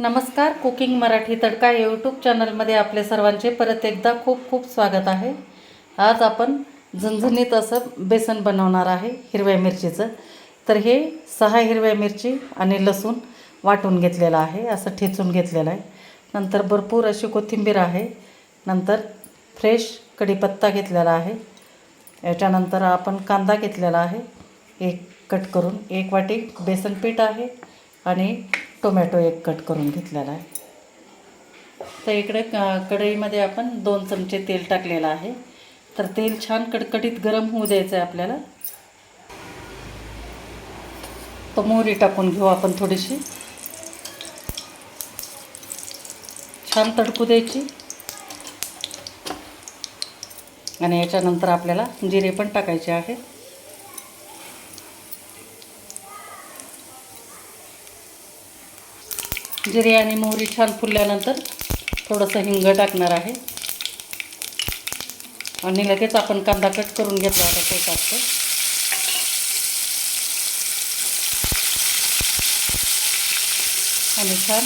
नमस्कार कुकिंग मराठी तडका यूट्यूब चॅनलमध्ये आपले सर्वांचे परत एकदा खूप खूप स्वागत आहे. आज आपण झणझणीत असं बेसन बनवणार आहे हिरव्या मिरचीचं. तर हे सहा हिरव्या मिरची आणि लसूण वाटून घेतलेलं आहे असं ठेचून घेतलेलं आहे. नंतर भरपूर अशी कोथिंबीर आहे नंतर फ्रेश कढीपत्ता घेतलेला आहे. याच्यानंतर आपण कांदा घेतलेला आहे एक कट करून. एक वाटी बेसन पीठ आहे आणि टोमॅटो एक कट करून घेतलेला आहे. तर इकडे क- कढईमध्ये आपण दोन चमचे तेल टाकलेलं आहे. तर तेल छान कडकडीत गरम होऊ द्यायचं आहे आपल्याला. तर मोहरी टाकून घेऊ आपण थोडीशी. छान तडकू द्यायची. आणि याच्यानंतर आपल्याला जिरे पण टाकायचे आहे. जिरे आणि मोहरी छान फुलल्यानंतर थोडंसं हिंग टाकणार आहे. आणि लगेच आपण कांदा कट करून घेतला होता ते टाकतो. आणि छान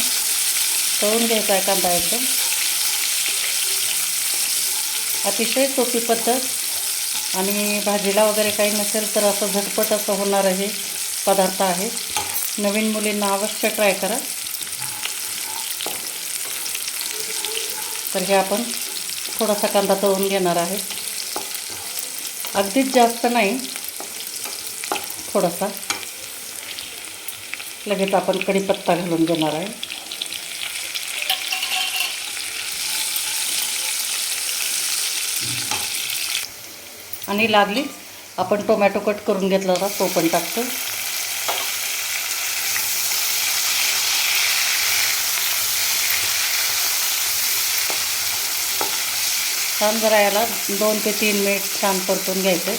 तळून घ्यायचा आहे कांदा एकदम. अतिशय सोपी पद्धत. आणि भाजीला वगैरे काही नसेल तर असं झटपट असं होणारं हे पदार्थ आहे. नवीन मुलींना अवश्य ट्राय करा. तर हे आपण थोडासा कांदा तळून घेणार आहे. अगदीच जास्त नाही थोडासा. लगेच आपण कढीपत्ता घालून घेणार आहे. आणि लागलीच आपण टोमॅटो कट करून घेतला होता तो पण टाकतो. छान जरा याला दोन ते तीन मिनिट छान परतून घ्यायचे.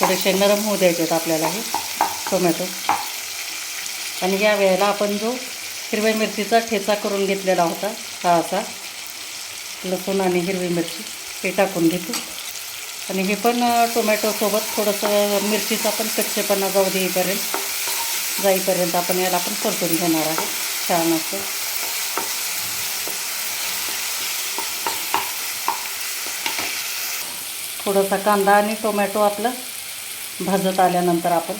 थोडेसे नरम होऊ द्यायचे आहेत आपल्याला हे टोमॅटो. आणि या वेळेला आपण जो हिरव्या मिरचीचा ठेचा करून घेतलेला होता हा असा लसूण आणि हिरवी मिरची हे टाकून घेतो. आणि हे पण टोमॅटोसोबत थोडंसं मिरचीचा पण कच्चेपणा जाऊ देईपर्यंत जाईपर्यंत आपण याला पण परतून घेणार आहे छान असं थोडासा कांदा आणि टोमॅटो आपलं भाजत आल्यानंतर आपण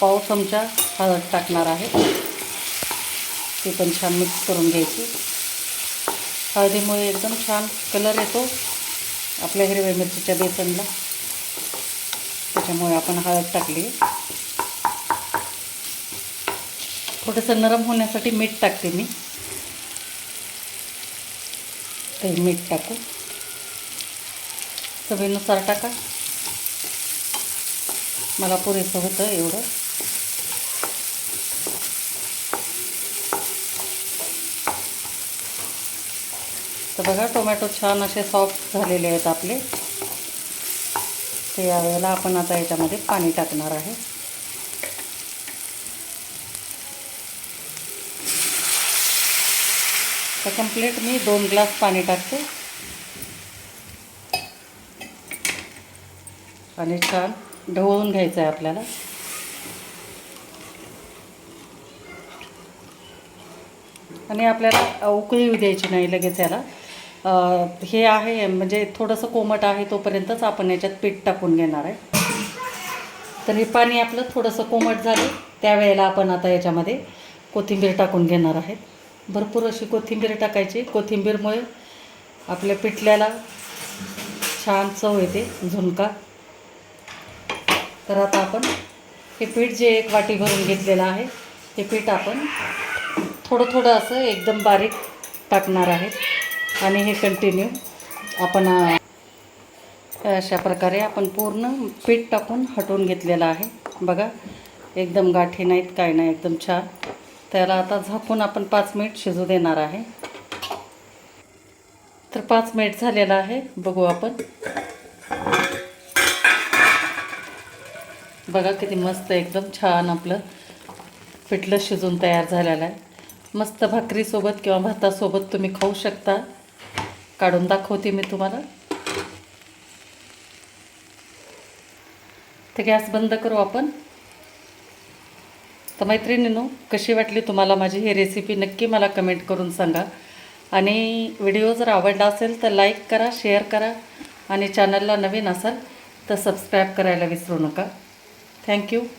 पाव चमचा हळद टाकणार आहे. ती पण छान मिक्स करून घ्यायची. हळदीमुळे एकदम छान कलर येतो आपल्या हिरव्या मिरचीच्या बेसनला. त्याच्यामुळे आपण हळद टाकली. थोडंसं नरम होण्यासाठी मीठ टाकते मी. ते मीठ टाकू. चवीनुसार टाका. मला पुरेसं होतं एवढं. तर बघा टोमॅटो छान असे सॉफ्ट झालेले आहेत आपले. ते यावेळेला आपण आता याच्यामध्ये पाणी टाकणार आहे. तर कंप्लीट मी दोन ग्लास पाणी टाकते. आणि छान ढवळून घ्यायचं आहे आपल्याला. आणि आपल्याला उकळी येऊ द्यायची नाही लगेच याला. हे आहे म्हणजे थोडंसं कोमट आहे तोपर्यंतच आपण याच्यात पीठ टाकून घेणार आहे. तर हे पाणी आपलं थोडंसं कोमट झालं त्यावेळेला आपण आता याच्यामध्ये कोथिंबीर टाकून घेणार आहेत भरपूर अशी कोथिंबीर टाकायची कोथिंबीरमुळे आपल्या पिठल्याला छान चव येते झुणका. तर आता आपण हे पीठ जे एक वाटी भरून घेतलेलं आहे हे पीठ आपण थोडं थोडं असं एकदम बारीक टाकणार आहे. आणि हे कंटिन्यू आपण अशा प्रकारे आपण पूर्ण पीठ टाकून हटवून घेतलेलं आहे. बघा एकदम गाठी नाहीत काय नाही एकदम छान. त्याला आता झाकून आपण पाच मिनिट शिजू देणार आहे. तर पाच मिनिट झालेलं आहे. बघू आपण. बघा किती मस्त एकदम छान आपलं पिठलं शिजून तयार झालेलं आहे. मस्त भाकरीसोबत किंवा भातासोबत तुम्ही खाऊ शकता. काढून दाखवते मी तुम्हाला. तर गॅस बंद करू आपण. तर मैत्रिणीनो कशी वाटली तुम्हाला माझी ही रेसिपी नक्की मला कमेंट करून सांगा. आणि व्हिडिओ जर आवडला असेल तर लाईक करा शेअर करा. आणि चॅनलला नवीन असाल तर सबस्क्राईब करायला विसरू नका. Thank you.